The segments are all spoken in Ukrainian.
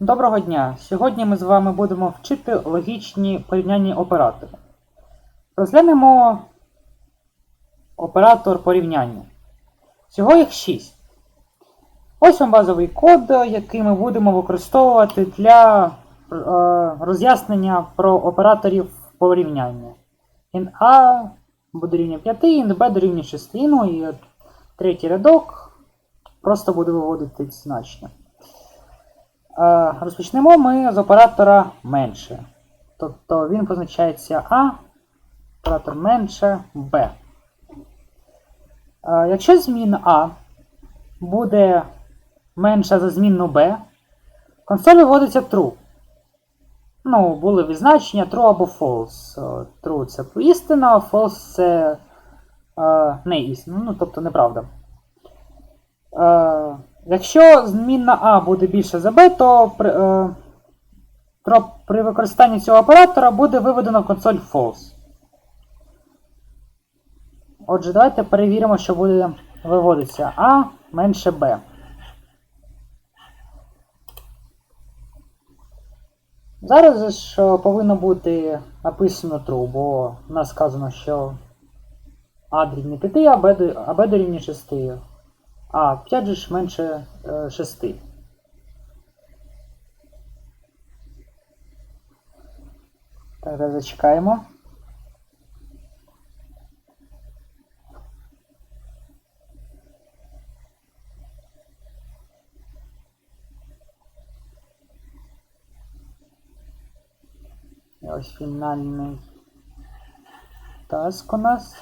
Доброго дня! Сьогодні ми з вами будемо вчити логічні порівнянні оператори. Розглянемо оператор порівняння. Всього їх 6. Ось вам базовий код, який ми будемо використовувати для е, роз'яснення про операторів порівняння. int A буде рівня 5, int B дорівнює 6. Ну і третій рядок просто буде виводити значення. Е, Розпочнемо ми з оператора менше. Тобто він позначається А, оператор менше Б. Е, Якщо зміна А буде менша за змінну Б, консоль виводиться true. Ну, були відзначення true або false. Е, True це істина, false це е, не істина, ну, тобто неправда. Якщо змінна А буде більше за Б, то при, е, при використанні цього оператора буде виведено консоль false. Отже, давайте перевіримо, що буде виводитися А менше Б. Зараз ж е, повинно бути написано true, бо в нас сказано, що А дорівнює 5, а Б, до- а Б дорівнює 6. А 5 же ж менше е, 6. Так, зачекаємо. Ось фінальний таск у нас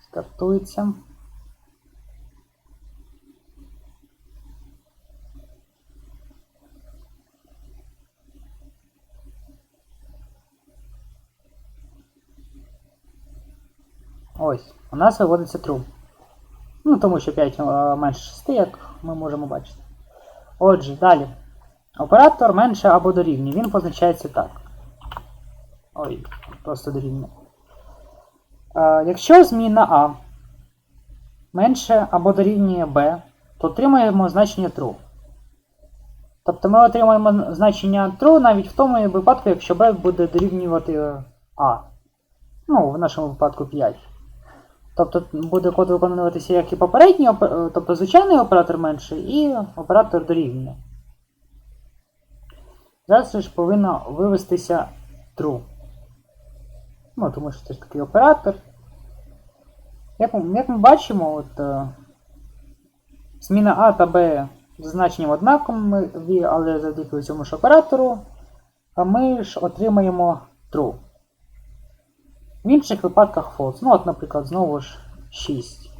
стартується. Ось, у нас виводиться true. Ну, тому що 5 е, менше 6, як ми можемо бачити. Отже, далі. Оператор менше або дорівнює. Він позначається так. Ой, просто дорівнює. Е, якщо зміна А менше або дорівнює B, то отримаємо значення true. Тобто ми отримаємо значення true навіть в тому випадку, якщо B буде дорівнювати е, А. Ну, в нашому випадку 5. Тобто буде код виконуватися як і попередній, опе- е, тобто звичайний оператор менший і оператор дорівнює. Зараз ж повинно вивестися true. Ну, тому що це ж такий оператор. Як ми, як ми бачимо, от, е, зміна А та Б з значенням однакові, але завдяки цьому ж оператору, а ми ж отримаємо true. В інших випадках false. Ну, от, наприклад, знову ж 6.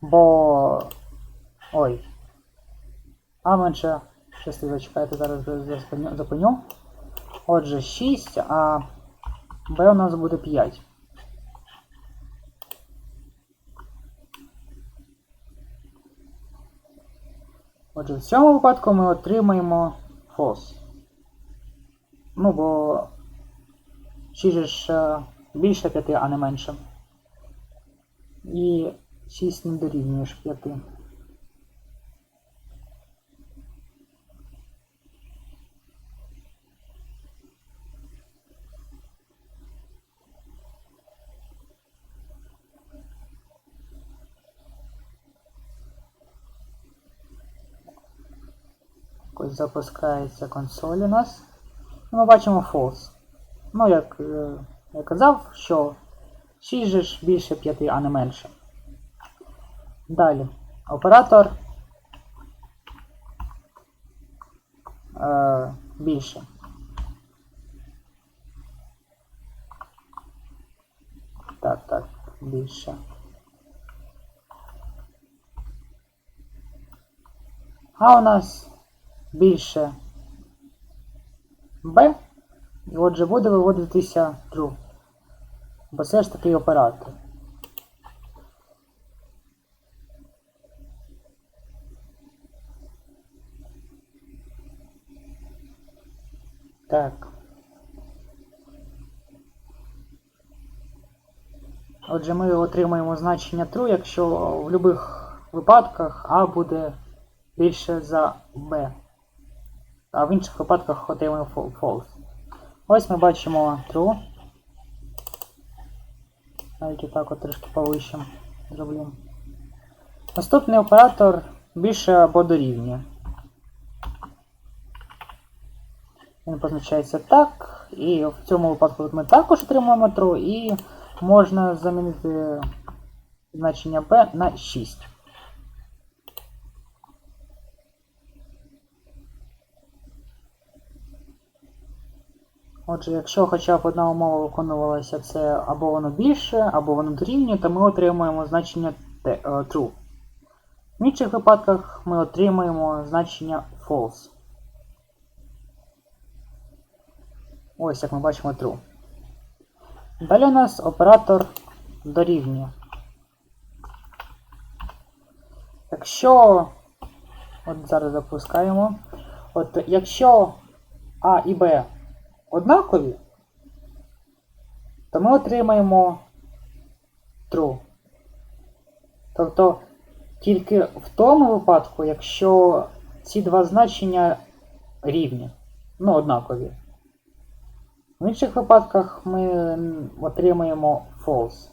Бо. Ой. А менше 6 зачекайте, зараз зупиню. Отже, 6, а Б у нас буде 5. Отже, в цьому випадку ми отримаємо false. Ну, бо 6 ж е, більше 5, а не менше. І 6 не дорівнює ж 5. Ось запускається консоль у нас. І ми бачимо false. Ну, як е, я казав, що 6 же ж більше 5, а не менше. Далі. Оператор е, більше. Так, так, більше. А у нас більше B. І отже буде виводитися true. Бо це ж такий оператор. Так. Отже, ми отримаємо значення true, якщо в будь-яких випадках А буде більше за B. а в інших випадках отримуємо фол- false. Ось ми бачимо true. Навіть отак от трошки повище зроблю. Наступний оператор більше або дорівнює. Він позначається так, і в цьому випадку ми також отримуємо true, і можна замінити значення b на 6. Отже, якщо хоча б одна умова виконувалася, це або воно більше, або воно дорівнює, то ми отримуємо значення е, true. В інших випадках ми отримуємо значення false. Ось як ми бачимо true. Далі у нас оператор дорівнює. Якщо. От зараз запускаємо. От якщо А і Б однакові, то ми отримаємо true. Тобто тільки в тому випадку, якщо ці два значення рівні, ну, однакові. В інших випадках ми м, отримаємо false.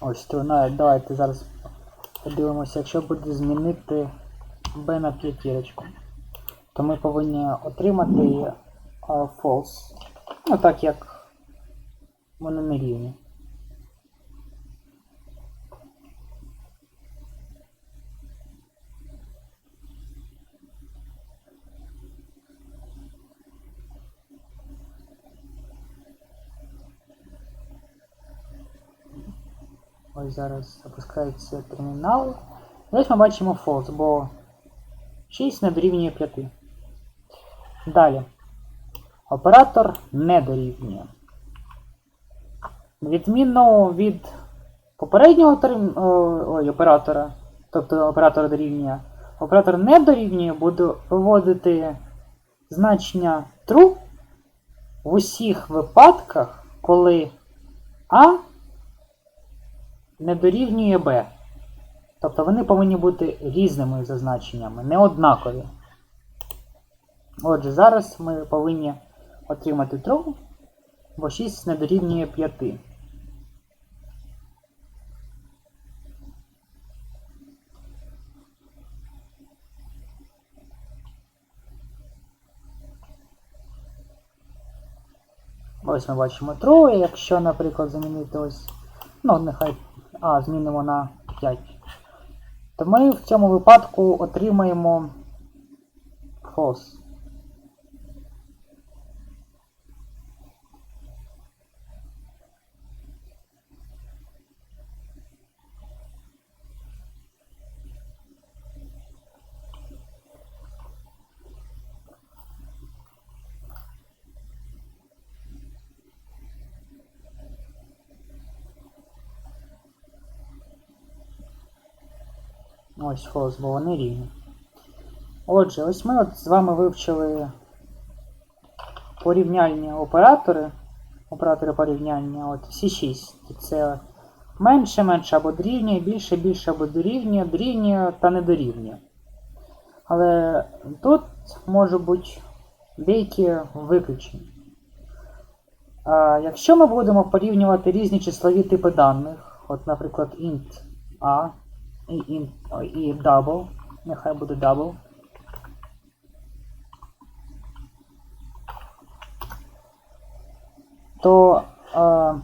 Ось то навіть давайте зараз подивимося, якщо буде змінити b на п'ятірочку, то ми повинні отримати false. Ну так як вони не рівні. Ось зараз запускається термінал. І ось ми бачимо false, бо 6 не дорівнює 5. Далі. Оператор не дорівнює. Відмінно від попереднього терм... ой, оператора, тобто оператора дорівнює, оператор не дорівнює буде виводити значення true в усіх випадках, коли А не дорівнює b. Тобто вони повинні бути різними за значеннями, не однакові. Отже, зараз ми повинні отримати true, бо 6 не дорівнює 5. Ось ми бачимо true, якщо, наприклад, замінити ось, ну, нехай, а, змінимо на 5, то ми в цьому випадку отримаємо false. Ось false, бо вони. Отже, ось ми от з вами вивчили порівняльні оператори. Оператори порівняння. От всі 6. Це менше, менше або дорівнює, більше, більше або дорівнює, дорівнює та не дорівнює. Але тут може бути деякі виключення. А, якщо ми будемо порівнювати різні числові типи даних, от, наприклад, int a і, ой, і double, нехай буде double, то е,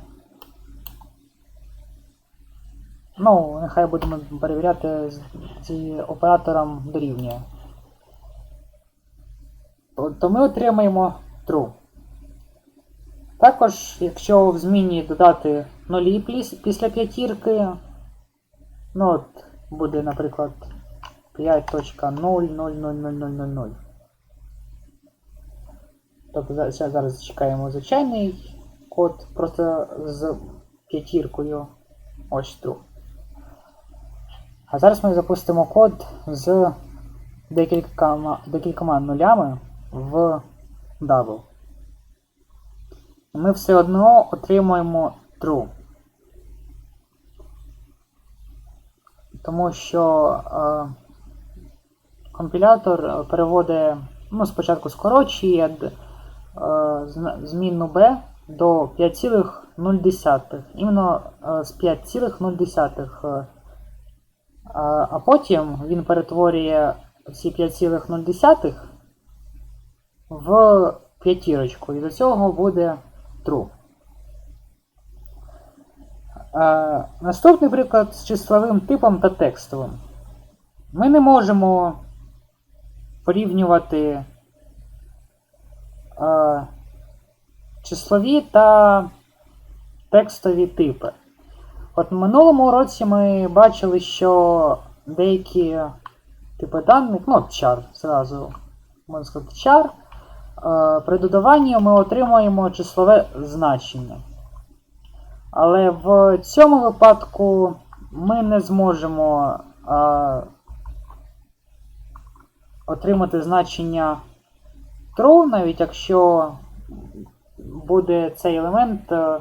ну, нехай будемо перевіряти з, оператором дорівнює. То ми отримаємо true. Також, якщо в зміні додати нулі після п'ятірки, ну от буде, наприклад, 5.0000000. Тобто зараз, чекаємо звичайний код просто з п'ятіркою. Ось true. А зараз ми запустимо код з декількома, декількома нулями в double. Ми все одно отримуємо true. Тому що е, компілятор е, переводить, ну, спочатку скорочує е, змінну b до 5,0. Іменно е, з 5,0. е, а потім він перетворює ці 5,0 в п'ятірочку, і до цього буде true. Наступний приклад з числовим типом та текстовим. Ми не можемо порівнювати е, числові та текстові типи. От в минулому році ми бачили, що деякі типи даних, ну, char, зразу можна сказати, char, при додаванні ми отримуємо числове значення. Але в цьому випадку ми не зможемо е, отримати значення true, навіть якщо буде цей елемент е,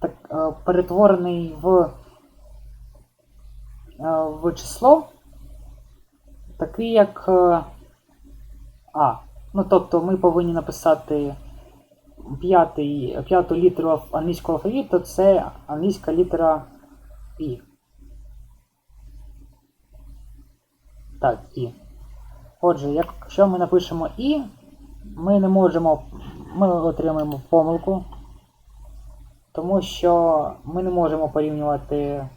так, е, перетворений в, е, в число, такий як А. Ну, тобто ми повинні написати п'яту літеру англійського алфавіту, це англійська літера І. Так, І. Отже, якщо ми напишемо І, ми не можемо, ми отримаємо помилку, тому що ми не можемо порівнювати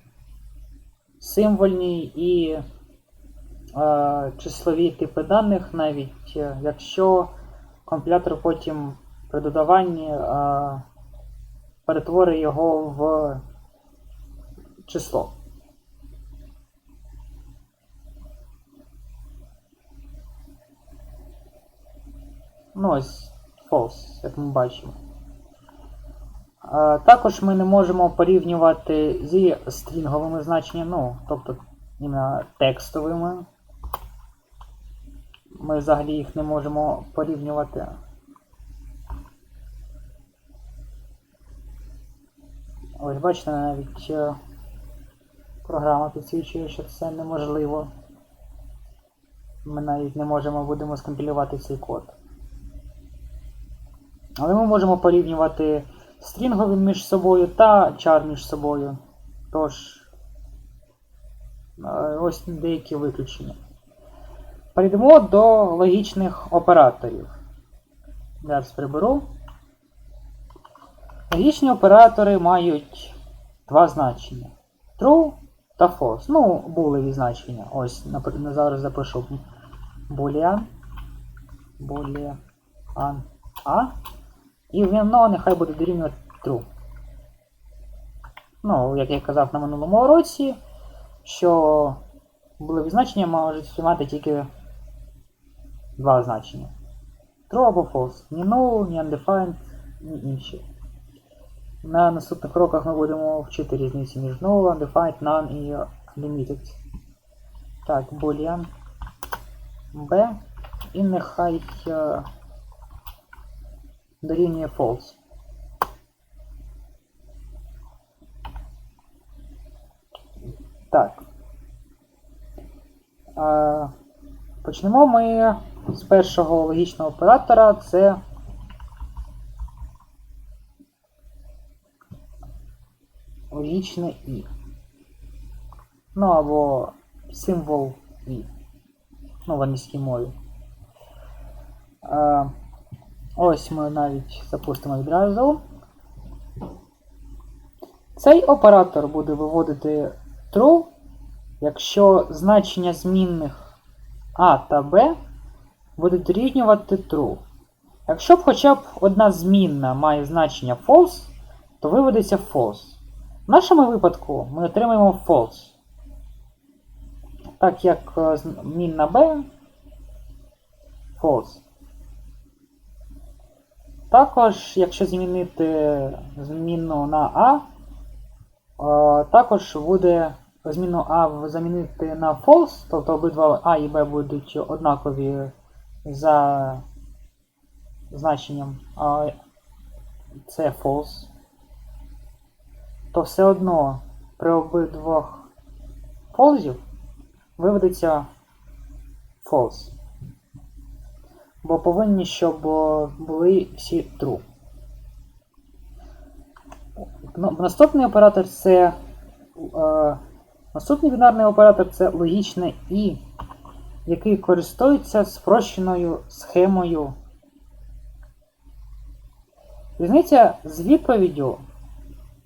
символьні і е, числові типи даних, навіть е, якщо компілятор потім при додаванні е, перетворить його в число. Ну ось false, як ми бачимо. Е, Також ми не можемо порівнювати зі стрінговими значеннями, ну, тобто іменно текстовими. Ми взагалі їх не можемо порівнювати. Ось бачите, навіть е, програма підсвічує, що це неможливо. Ми навіть не можемо будемо скомпілювати цей код. Але ми можемо порівнювати стрінгові між собою та чар між собою. Тож, е, ось деякі виключення. Перейдемо до логічних операторів. Зараз приберу. Логічні оператори мають два значення: true та false. Ну, булеві значення. Ось, наприклад, зараз запишу boolean. Boolean A. І воно нехай буде дорівнювати true. Ну, як я казав на минулому уроці, що булеві значення можуть мати тільки два значення. True або false. Ні null, ні undefined, ні інші. На наступних уроках ми будемо вчити різницю між null, undefined, none і limited. Так, boolean b. І нехай е, дорівнює false. Так. Е, почнемо ми з першого логічного оператора. Це логічне І. Ну або символ І. Ну, в англійській мові. Е, ось ми навіть запустимо відразу. Цей оператор буде виводити true, якщо значення змінних А та Б буде дорівнювати true. Якщо б хоча б одна змінна має значення false, то виводиться false. В нашому випадку ми отримаємо false. Так як е, змінна b false. Також, якщо змінити змінну на A, е, також буде змінну A замінити на false, тобто обидва A і B будуть однакові за значенням, це false, то все одно при обидвох фолзів виведеться false. Бо повинні, щоб були всі true. Ну, Наступний оператор це. Е, наступний бінарний оператор це логічне і, який користується спрощеною схемою. Різниця з відповіддю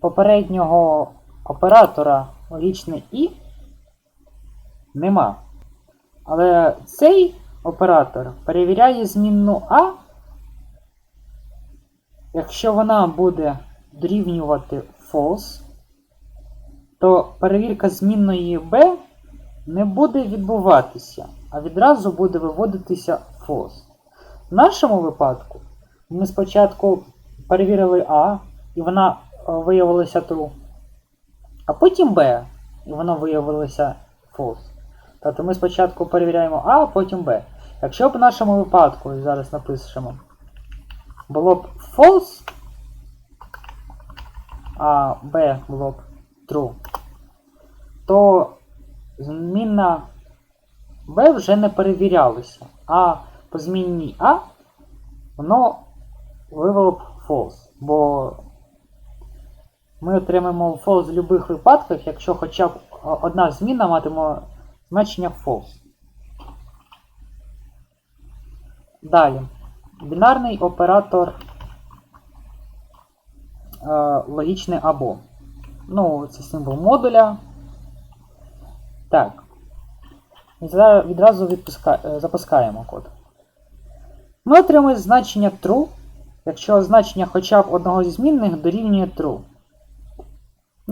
попереднього оператора логічне і нема. Але цей оператор перевіряє змінну А, якщо вона буде дорівнювати false, то перевірка змінної B не буде відбуватися, а відразу буде виводитися false. В нашому випадку ми спочатку перевірили А, і вона е, виявилася true, а потім B, і вона виявилася false. Тобто ми спочатку перевіряємо А, а потім Б. Якщо б в нашому випадку, зараз напишемо, було б false, а B було б true, то змінна B вже не перевірялася, а по змінній А воно вивело б false. Бо ми отримаємо false в будь-яких випадках, якщо хоча б одна зміна матиме значення false. Далі. Бінарний оператор е, логічне або. Ну, це символ модуля. Так. Відразу відпуска... е, запускаємо код. Ми отримуємо значення true, якщо значення хоча б одного зі змінних дорівнює true.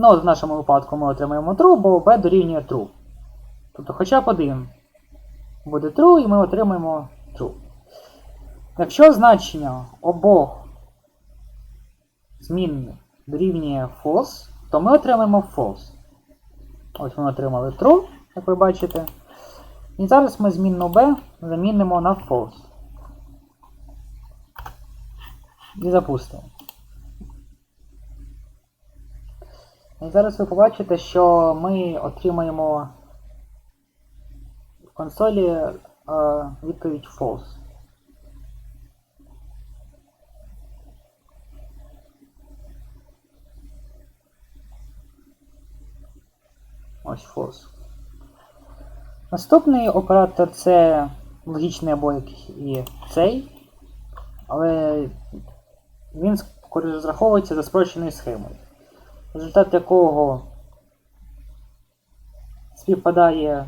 Ну, в нашому випадку ми отримаємо true, бо b дорівнює true. Тобто хоча б один буде true, і ми отримаємо true. Якщо значення обох змінних дорівнює false, то ми отримаємо false. Ось ми отримали true, як ви бачите. І зараз ми змінну b замінимо на false. І запустимо. І зараз ви побачите, що ми отримаємо в консолі е, відповідь false. Ось false. Наступний оператор це логічний або і цей, але він розраховується за спрощеною схемою, результат якого співпадає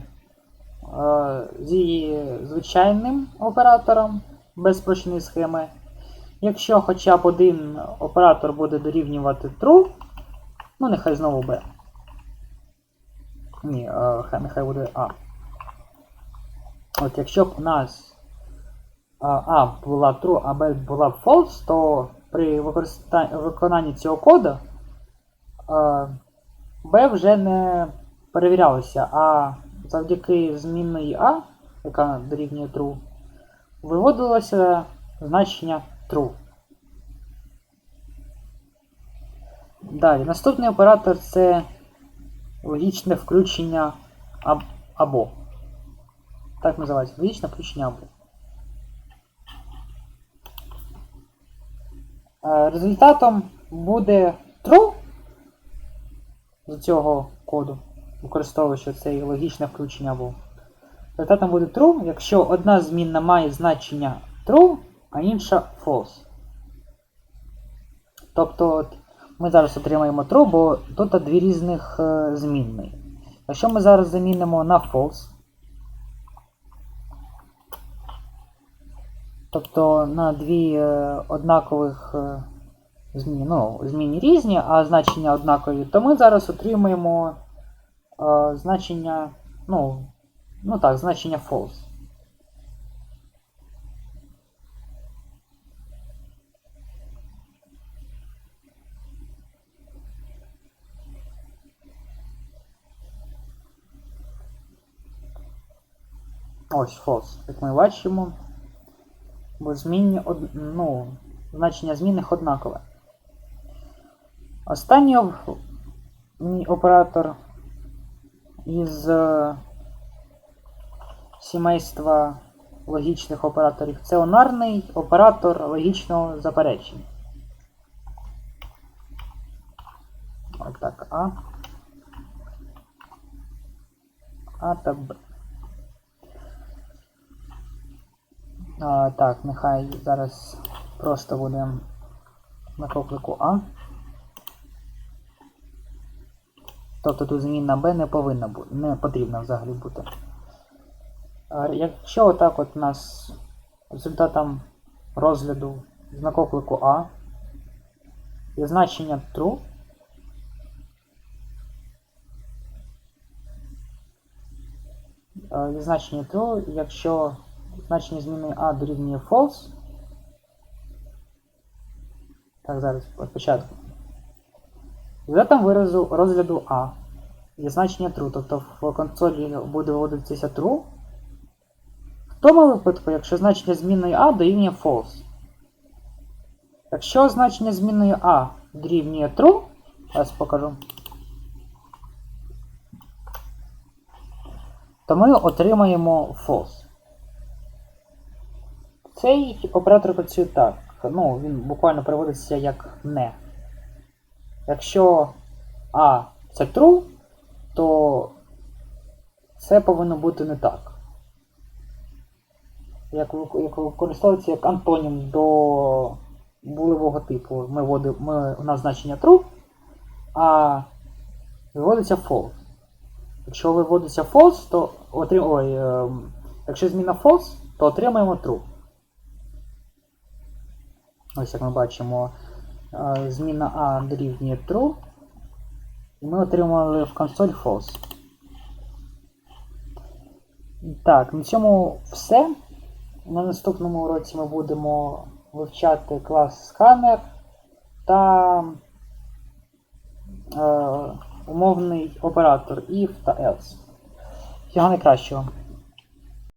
е, зі звичайним оператором без спрощеної схеми. Якщо хоча б один оператор буде дорівнювати true, ну нехай знову B. Ні, е, хай нехай буде А. От якщо б у нас а, А була true, а Б була false, то при виконанні цього коду Б вже не перевірялося, а завдяки змінної А, яка дорівнює true, виводилося значення true. Далі, наступний оператор це логічне включення або. Так називається. Логічне включення або. Е, Результатом буде true з цього коду, використовуючи цей логічне включення або. Результатом буде true, якщо одна змінна має значення true, а інша false. Тобто ми зараз отримаємо true, бо тут дві різних е, змінні. Якщо ми зараз замінимо на false, тобто на дві е, однакових е, зміни, ну, зміни різні, а значення однакові, то ми зараз отримаємо е, значення, ну, ну так, значення false. Ось false, як ми бачимо. Бо змінні, ну, значення змінних однакове. Останній об... оператор із сімейства логічних операторів. Це онарний оператор логічного заперечення. Ось так, А. А та Б. А, так, нехай зараз просто буде на поклику А. Тобто тут зміна Б не повинна бути, не потрібна взагалі бути. А Якщо отак от у нас результатом розгляду знаковнику А є значення true, е, є значення true, якщо значення зміни А дорівнює false, так, зараз спочатку. Результатом виразу розгляду А є значення true, тобто в консолі буде виводитися true, в тому випадку, якщо значення змінної А дорівнює false. Якщо значення змінної А дорівнює true, зараз покажу, то ми отримаємо false. Цей оператор працює так. Ну, він буквально переводиться як не. Якщо А це true, то це повинно бути не так як, ви- як використовується як антонім до булевого типу. Ми вводимо, ми, у нас значення true, а виводиться false. Якщо виводиться false, то отрим... Ой, ем, якщо зміна false, то отримаємо true. Ось як ми бачимо, е, зміна A дорівнює true. І ми отримали в консоль false. Так, на цьому все. На наступному уроці ми будемо вивчати клас сканер та е, умовний оператор if та else. Всього найкращого.